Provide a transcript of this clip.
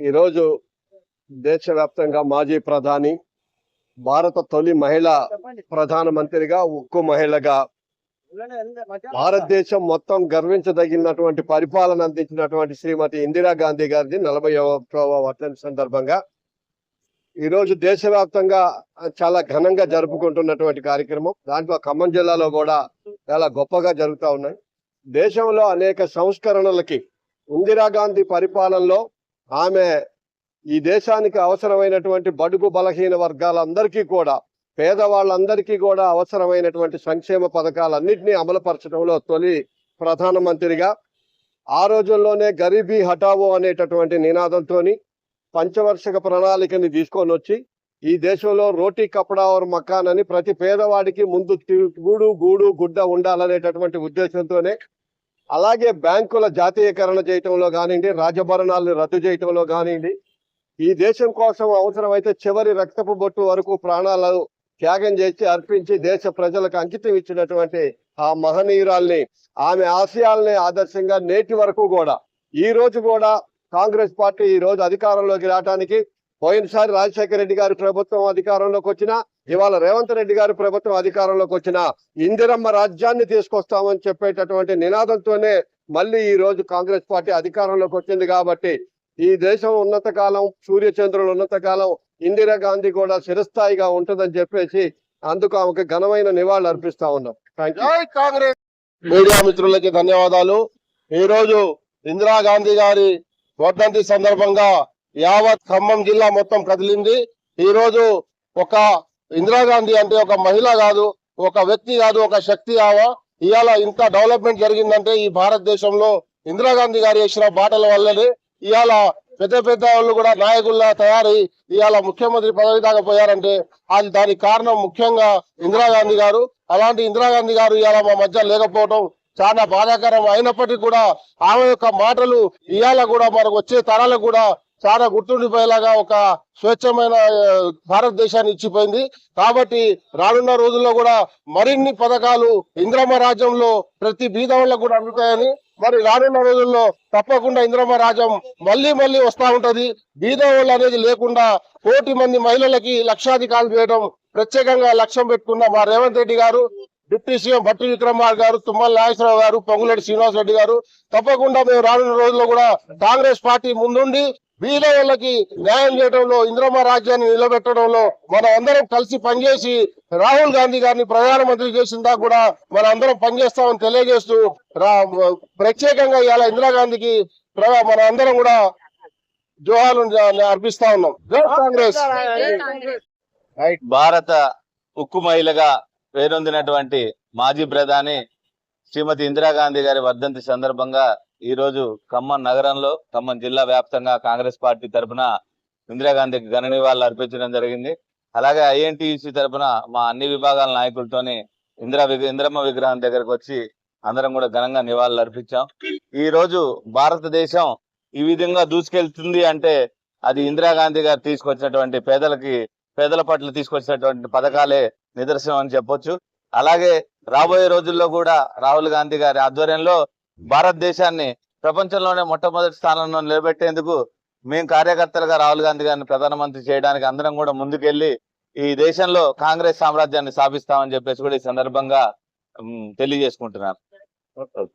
ఈరోజు దేశవ్యాప్తంగా మాజీ ప్రధాని భారత తొలి మహిళ ప్రధానమంత్రిగా ఉక్కు మహిళగా భారతదేశం మొత్తం గర్వించదగినటువంటి పరిపాలన అందించినటువంటి శ్రీమతి ఇందిరాగాంధీ గారిది నలభై వర్ధని సందర్భంగా ఈరోజు దేశవ్యాప్తంగా చాలా ఘనంగా జరుపుకుంటున్నటువంటి కార్యక్రమం. దాంట్లో ఖమ్మం జిల్లాలో కూడా చాలా గొప్పగా జరుగుతూ ఉన్నాయి. దేశంలో అనేక సంస్కరణలకి ఇందిరాగాంధీ పరిపాలనలో ఆమె ఈ దేశానికి అవసరమైనటువంటి బడుగు బలహీన వర్గాలందరికీ కూడా పేదవాళ్ళందరికీ కూడా అవసరమైనటువంటి సంక్షేమ పథకాలన్నింటినీ అమలుపరచడంలో తొలి ప్రధానమంత్రిగా ఆ రోజుల్లోనే గరీబీ హఠావో అనేటటువంటి నినాదంతోని పంచవర్షక ప్రణాళికని తీసుకొని వచ్చి ఈ దేశంలో రోటీ కపడా और మకాన్ అని ప్రతి పేదవాడికి ముందు తి- గూడు గూడు గుడ్డ ఉండాలనేటటువంటి ఉద్దేశంతోనే అలాగే బ్యాంకుల జాతీయకరణ చేయటంలో కానివ్వండి రాజభరణాలను రద్దు చేయటంలో కానివ్వండి ఈ దేశం కోసం అవసరమైతే చివరి రక్తపు బొట్టు వరకు ప్రాణాలు త్యాగం చేసి అర్పించి దేశ ప్రజలకు అంకితం ఇచ్చినటువంటి ఆ మహనీయురాల్ని ఆమె ఆశయాల్ని ఆదర్శంగా నేటి వరకు కూడా ఈ రోజు కూడా కాంగ్రెస్ పార్టీ ఈ రోజు అధికారంలోకి రావడానికి పోయినసారి రాజశేఖర రెడ్డి గారి ప్రభుత్వం అధికారంలోకి వచ్చినా ఇవాళ రేవంత్ రెడ్డి గారి ప్రభుత్వం అధికారంలోకి వచ్చిన ఇందిరమ్మ రాజ్యాన్ని తీసుకొస్తామని చెప్పేటటువంటి నినాదంతోనే మళ్ళీ ఈ రోజు కాంగ్రెస్ పార్టీ అధికారంలోకి వచ్చింది కాబట్టి ఈ దేశం ఉన్నత కాలం సూర్యచంద్రులు ఉన్నత కాలం ఇందిరాగాంధీ కూడా చిరస్థాయిగా ఉంటుందని చెప్పేసి అందుకు ఆమెకు ఘనమైన నివాళులు అర్పిస్తా ఉన్నాం. థ్యాంక్ యూ జై కాంగ్రెస్! మీడియా మిత్రులకి ధన్యవాదాలు. ఈ రోజు ఇందిరాగాంధీ గారి వర్ధంతి సందర్భంగా యావత్ ఖమ్మం జిల్లా మొత్తం కదిలింది ఈరోజు ఒక ఇందిరాగాంధీ అంటే ఒక మహిళ కాదు ఒక వ్యక్తి కాదు ఒక శక్తి ఆవ ఇవాళ ఇంత డెవలప్మెంట్ జరిగిందంటే ఈ భారతదేశంలో ఇందిరాగాంధీ గారు వేసిన బాటల వల్లనే ఇవాళ పెద్ద పెద్ద వాళ్ళు కూడా నాయకుల్లా తయారై ఇవాళ ముఖ్యమంత్రి పదవి దాకా పోయారంటే అది దానికి కారణం ముఖ్యంగా ఇందిరాగాంధీ గారు. అలాంటి ఇందిరాగాంధీ గారు ఇవాళ మా మధ్య లేకపోవడం చాలా బాధాకరం. అయినప్పటికీ కూడా ఆమె యొక్క మాటలు ఇవాళ కూడా మనకు వచ్చే తరాలకు కూడా చాలా గుర్తుండిపోయేలాగా ఒక స్వచ్ఛమైన భారతదేశాన్ని ఇచ్చిపోయింది. కాబట్టి రానున్న రోజుల్లో కూడా మరిన్ని పథకాలు ఇంద్రమ్మ రాజ్యంలో ప్రతి బీదవాళ్ళకు కూడా అందుతాయని మరి రానున్న రోజుల్లో తప్పకుండా ఇంద్రమ్మ రాజ్యం మళ్ళీ మళ్ళీ వస్తా ఉంటది. బీదవాళ్ళు అనేది లేకుండా కోటి మంది మహిళలకి లక్షాధికారులు చేయడం ప్రత్యేకంగా లక్ష్యం పెట్టుకున్న మా రేవంత్ రెడ్డి గారు డిప్యూటీ సీఎం భట్టి విక్రమార్ గారు తుమ్మల నాగేశ్వరరావు గారు పొంగులేటి శ్రీనివాస్ రెడ్డి గారు తప్పకుండా మేము రానున్న రోజుల్లో కూడా కాంగ్రెస్ పార్టీ ముందుండి బీద వాళ్ళకి న్యాయం చేయడంలో ఇంద్రమ్మ రాజ్యాన్ని నిలబెట్టడంలో మనం అందరం కలిసి పనిచేసి రాహుల్ గాంధీ గారిని ప్రధానమంత్రి చేసిందా కూడా మన అందరం పనిచేస్తామని తెలియజేస్తూ రా- ప్రత్యేకంగా ఇవాళ ఇందిరాగాంధీకి మన అందరం కూడా జోహాలు అర్పిస్తా ఉన్నాం. కాంగ్రెస్. రైట్ భారత ఉక్కు మహిళగా పేరొందినటువంటి మాజీ ప్రధాని శ్రీమతి ఇందిరాగాంధీ గారి వర్ధంతి సందర్భంగా ఈ రోజు ఖమ్మం నగరంలో ఖమ్మం జిల్లా వ్యాప్తంగా కాంగ్రెస్ పార్టీ తరఫున ఇందిరాగాంధీకి ఘన నివాళులు అర్పించడం జరిగింది. అలాగే ఐఎన్టీయూసీ తరఫున మా అన్ని విభాగాల నాయకులతోని ఇందిరా విగ్ర- ఇందిరమ్మ విగ్రహం దగ్గరకు వచ్చి అందరం కూడా ఘనంగా నివాళులు అర్పించాం. ఈ రోజు భారతదేశం ఈ విధంగా దూసుకెళ్తుంది అంటే అది ఇందిరాగాంధీ గారు తీసుకొచ్చినటువంటి పేదలకి పేదల పట్ల తీసుకొచ్చినటువంటి పథకాలే నిదర్శనం అని చెప్పొచ్చు. అలాగే రాబోయే రోజుల్లో కూడా రాహుల్ గాంధీ గారి ఆధ్వర్యంలో భారతదేశాన్ని ప్రపంచంలోనే మొట్టమొదటి స్థానంలో నిలబెట్టేందుకు మేము కార్యకర్తలుగా రాహుల్ గాంధీ గారిని ప్రధానమంత్రి చేయడానికి అందరం కూడా ముందుకెళ్ళి ఈ దేశంలో కాంగ్రెస్ సామ్రాజ్యాన్ని స్థాపిస్తామని చెప్పేసి కూడా ఈ సందర్భంగా తెలియజేసుకుంటున్నారు తెలియజేసుకుంటున్నాను.